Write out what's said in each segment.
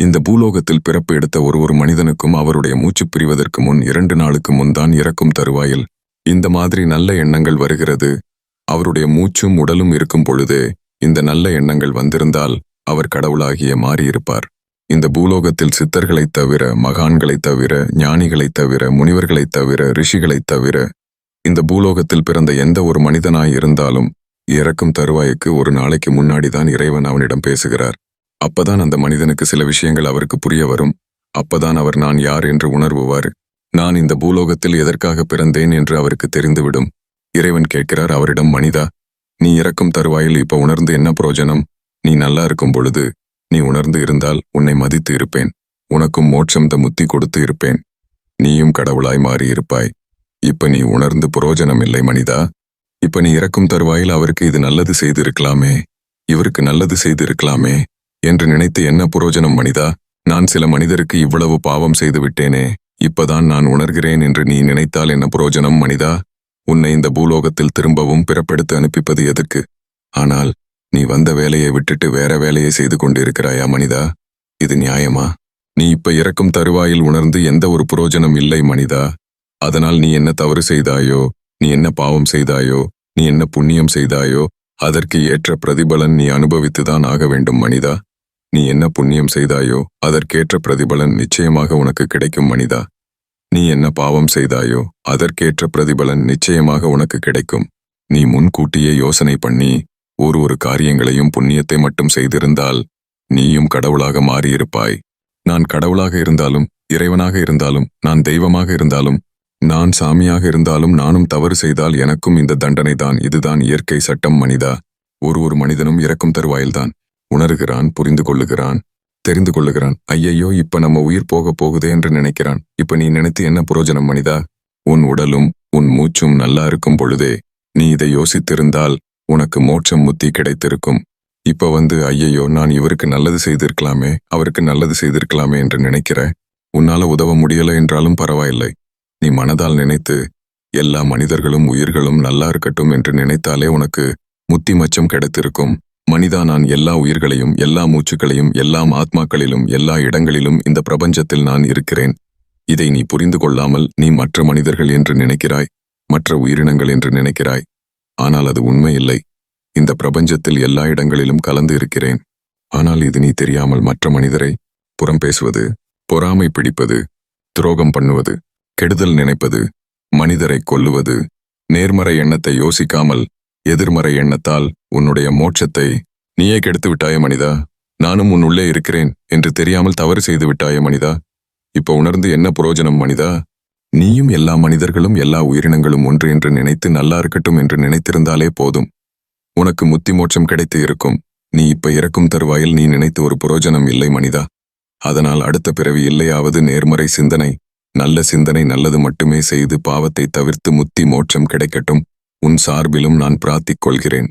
இந்த பூலோகத்தில் பிறப்பு எடுத்த ஒரு ஒரு மனிதனுக்கும் அவருடைய மூச்சு பிரிவதற்கு முன் இரண்டு நாளுக்கு முன்தான் இறக்கும் தருவாயில் இந்த மாதிரி நல்ல எண்ணங்கள் வருகிறது. அவருடைய மூச்சும் உடலும் இருக்கும் பொழுதே இந்த நல்ல எண்ணங்கள் வந்திருந்தால் அவர் கடவுளாகிய மாறியிருப்பார். இந்த பூலோகத்தில் சித்தர்களைத் தவிர மகான்களைத் தவிர ஞானிகளைத் தவிர முனிவர்களைத் தவிர ரிஷிகளைத் தவிர இந்த பூலோகத்தில் பிறந்த எந்த ஒரு மனிதனாய் இருந்தாலும் இறக்கும் தருவாய்க்கு ஒரு நாளைக்கு முன்னாடிதான் இறைவன் அவனிடம் பேசுகிறார். அப்பதான் அந்த மனிதனுக்கு சில விஷயங்கள் அவருக்கு புரிய வரும். அப்பதான் அவர் நான் யார் என்று உணர்வுவார். நான் இந்த பூலோகத்தில் எதற்காக பிறந்தேன் என்று அவருக்கு தெரிந்துவிடும். இறைவன் கேட்கிறார் அவரிடம் மனிதா நீ இறக்கும் தருவாயில் இப்ப உணர்ந்து என்ன பிரயோஜனம் நீ நல்லா இருக்கும் பொழுது நீ உணர்ந்து இருந்தால் உன்னை மதித்து இருப்பேன். உனக்கும் மோட்சம் த முத்தி கொடுத்து இருப்பேன். நீயும் கடவுளாய் மாறி இருப்பாய். இப்ப நீ உணர்ந்து புரோஜனம் இல்லை மனிதா. இப்ப நீ இறக்கும் தருவாயில் அவருக்கு இது நல்லது செய்திருக்கலாமே. இவருக்கு நல்லது செய்திருக்கலாமே. என்று நினைத்து என்ன புரோஜனம் மனிதா? நான் சில மனிதருக்கு இவ்வளவு பாவம் செய்து விட்டேனே இப்பதான் நான் உணர்கிறேன் என்று நீ நினைத்தால் என்ன புரோஜனம் மனிதா? உன்னை இந்த பூலோகத்தில் திரும்பவும் பிறப்பெடுத்து அனுப்பிப்பது எதற்கு? ஆனால் நீ வந்த வேலையை விட்டுட்டு வேற வேலையை செய்து கொண்டிருக்கிறாயா மனிதா? இது நியாயமா? நீ இப்ப இறக்கும் தருவாயில் உணர்ந்து எந்த ஒரு புரோஜனம் இல்லை மனிதா? அதனால் நீ என்ன தவறு செய்தாயோ நீ என்ன பாவம் செய்தாயோ நீ என்ன புண்ணியம் செய்தாயோ அதற்கு ஏற்ற பிரதிபலன் நீ அனுபவித்துதான் ஆக வேண்டும் மனிதா. நீ என்ன புண்ணியம் செய்தாயோ அதற்கேற்ற பிரதிபலன் நிச்சயமாக உனக்கு கிடைக்கும் மனிதா. நீ என்ன பாவம் செய்தாயோ அதற்கேற்ற பிரதிபலன் நிச்சயமாக உனக்கு கிடைக்கும். நீ முன்கூட்டியே யோசனை பண்ணி ஒரு ஒரு காரியங்களையும் புண்ணியத்தை மட்டும் செய்திருந்தால் நீயும் கடவுளாக மாறியிருப்பாய். நான் கடவுளாக இருந்தாலும் இறைவனாக இருந்தாலும் நான் தெய்வமாக இருந்தாலும் நான் சாமியாக இருந்தாலும் நானும் தவறு செய்தால் எனக்கும் இந்த தண்டனை தான் இதுதான் இயற்கை சட்டம் மனிதா. ஒரு ஒரு மனிதனும் இறக்கும் தருவாயில்தான். உணர்கிறான் புரிந்து கொள்ளுகிறான் தெரிந்து கொள்ளுகிறான். ஐயையோ இப்ப நம்ம உயிர் போக போகுதே என்று நினைக்கிறான். இப்ப நீ நினைத்து என்ன புரோஜனம் மனிதா? உன் உடலும் உன் மூச்சும் நல்லா இருக்கும் பொழுதே நீ இதை யோசித்திருந்தால் உனக்கு மோட்சம் முத்தி கிடைத்திருக்கும். இப்ப வந்து ஐயையோ நான் இவருக்கு நல்லது செய்திருக்கலாமே அவருக்கு நல்லது செய்திருக்கலாமே என்று நினைக்கிற உன்னால உதவ முடியல என்றாலும் பரவாயில்லை. நீ மனதால் நினைத்து எல்லா மனிதர்களும் உயிர்களும் நல்லா இருக்கட்டும் என்று நினைத்தாலே உனக்கு முத்தி மச்சம் கிடைத்திருக்கும். மனிதா நான் எல்லா உயிர்களையும் எல்லா மூச்சுக்களையும் எல்லா ஆத்மாக்களிலும் எல்லா இடங்களிலும் இந்த பிரபஞ்சத்தில் நான் இருக்கிறேன். இதை நீ புரிந்து கொள்ளாமல் நீ மற்ற மனிதர்கள் என்று நினைக்கிறாய் மற்ற உயிரினங்கள் என்று நினைக்கிறாய். ஆனால் அது உண்மையில்லை இந்த பிரபஞ்சத்தில் எல்லா இடங்களிலும் கலந்து இருக்கிறேன். ஆனால் இது நீ தெரியாமல் மற்ற மனிதரை புறம் பேசுவது பொறாமை பிடிப்பது துரோகம் பண்ணுவது கெடுதல் நினைப்பது மனிதரை கொல்லுவது நேர்மறை எண்ணத்தை யோசிக்காமல் எதிர்மறை எண்ணத்தால் உன்னுடைய மோட்சத்தை நீயே கெடுத்து விட்டாய மனிதா. நானும் உன் உள்ளே இருக்கிறேன் என்று தெரியாமல் தவறு செய்து விட்டாய மனிதா. இப்ப உணர்ந்து என்ன புரோஜனம் மனிதா? நீயும் எல்லா மனிதர்களும் எல்லா உயிரினங்களும் ஒன்று என்று நினைத்து நல்லா இருக்கட்டும் என்று நினைத்திருந்தாலே போதும். உனக்கு முத்தி மோட்சம் கிடைத்து இருக்கும். நீ இப்ப இறக்கும் தருவாயில் நீ நினைத்து ஒரு புரோஜனம் இல்லை மனிதா. அதனால் அடுத்த பிறவி இல்லையாவது நேர்மறை சிந்தனை நல்ல சிந்தனை நல்லது மட்டுமே செய்து பாவத்தை தவிர்த்து முத்தி மோட்சம் கிடைக்கட்டும். உன் சார்பிலும் நான் பிரார்த்திக் கொள்கிறேன்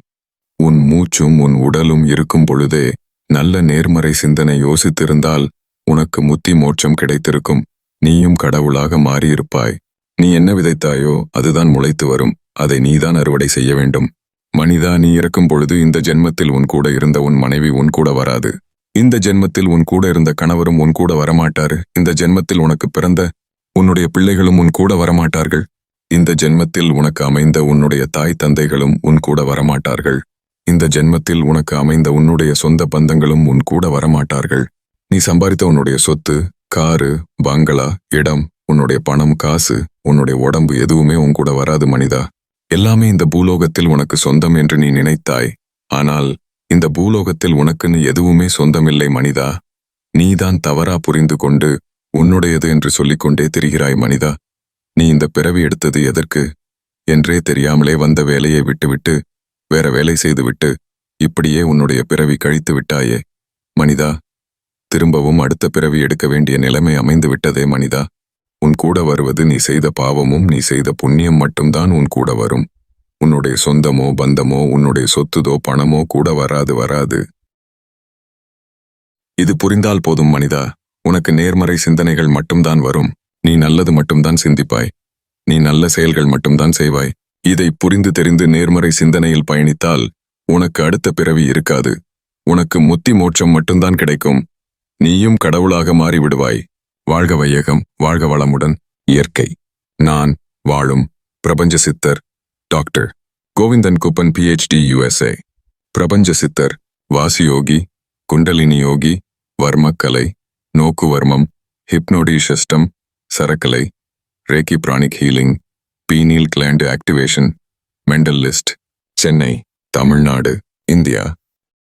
உன் மூச்சும் உன் உடலும் இருக்கும் பொழுதே நல்ல நேர்மறை சிந்தனை யோசித்திருந்தால் உனக்கு முத்தி மோட்சம் கிடைத்திருக்கும். நீயும் கடவுளாக மாறியிருப்பாய். நீ என்ன விதைத்தாயோ அதுதான் முளைத்து வரும். அதை நீதான் அறுவடை செய்ய வேண்டும். மனிதா நீ இறக்கும் பொழுது இந்த ஜென்மத்தில் உன் கூட இருந்த உன் மனைவி உன் கூட வராது. இந்த ஜென்மத்தில் உன் கூட இருந்த கணவரும் உன் கூட வரமாட்டாரு. இந்த ஜென்மத்தில் உனக்கு பிறந்த உன்னுடைய பிள்ளைகளும் உன் கூட வரமாட்டார்கள். இந்த ஜென்மத்தில் உனக்கு அமைந்த உன்னுடைய தாய் தந்தைகளும் உன் கூட வரமாட்டார்கள். இந்த ஜென்மத்தில் உனக்கு அமைந்த உன்னுடைய சொந்த பந்தங்களும் உன் கூட வரமாட்டார்கள். நீ சம்பாதித்த உன்னுடைய சொத்து காரு பங்களா இடம் உன்னுடைய பணம் காசு உன்னுடைய உடம்பு எதுவுமே உன் கூட வராது மனிதா. எல்லாமே இந்த பூலோகத்தில் உனக்கு சொந்தம் என்று நீ நினைத்தாய். ஆனால் இந்த பூலோகத்தில் உனக்குன்னு எதுவுமே சொந்தமில்லை மனிதா. நீதான் தவறா புரிந்து கொண்டு உன்னுடையது என்று சொல்லிக்கொண்டே திரிகிறாய் மனிதா. நீ இந்த பிறவி எடுத்தது எதற்கு? என்றே தெரியாமலே வந்த வேலையை விட்டுவிட்டு வேற வேலை செய்துவிட்டு இப்படியே உன்னுடைய பிறவி கழித்து விட்டாயே. மனிதா திரும்பவும் அடுத்த பிறவி எடுக்க வேண்டிய நிலைமை அமைந்து விட்டதே மனிதா. உன் கூட வருவது நீ செய்த பாவமும் நீ செய்த புண்ணியம் மட்டும்தான் உன் கூட வரும். உன்னுடைய சொந்தமோ பந்தமோ உன்னுடைய சொத்துதோ பணமோ கூட வராது வராது. இது புரிந்தால் போதும் மனிதா. உனக்கு நேர்மறை சிந்தனைகள் மட்டும்தான் வரும். நீ நல்லது மட்டும்தான் சிந்திப்பாய். நீ நல்ல செயல்கள் மட்டும்தான் செய்வாய். இதை புரிந்து தெரிந்து நேர்மறை சிந்தனையில் பயணித்தால் உனக்கு அடுத்த பிறவி இருக்காது. உனக்கு முத்தி மோட்சம் மட்டும்தான் கிடைக்கும். நீயும் கடவுளாக மாறிவிடுவாய். வாழ்க வையகம் வாழ்க வளமுடன் இயற்கை. நான் வாழும் பிரபஞ்ச சித்தர் doctor Govindan Kuppan PhD USA பிரபஞ்ச சித்தர் வாசியோகி குண்டலினி யோகி வர்மக்கலை நோக்குவர்மம் hypnotism சரக்கலை reiki pranic healing pineal gland activation mentalist Chennai Tamil Nadu India.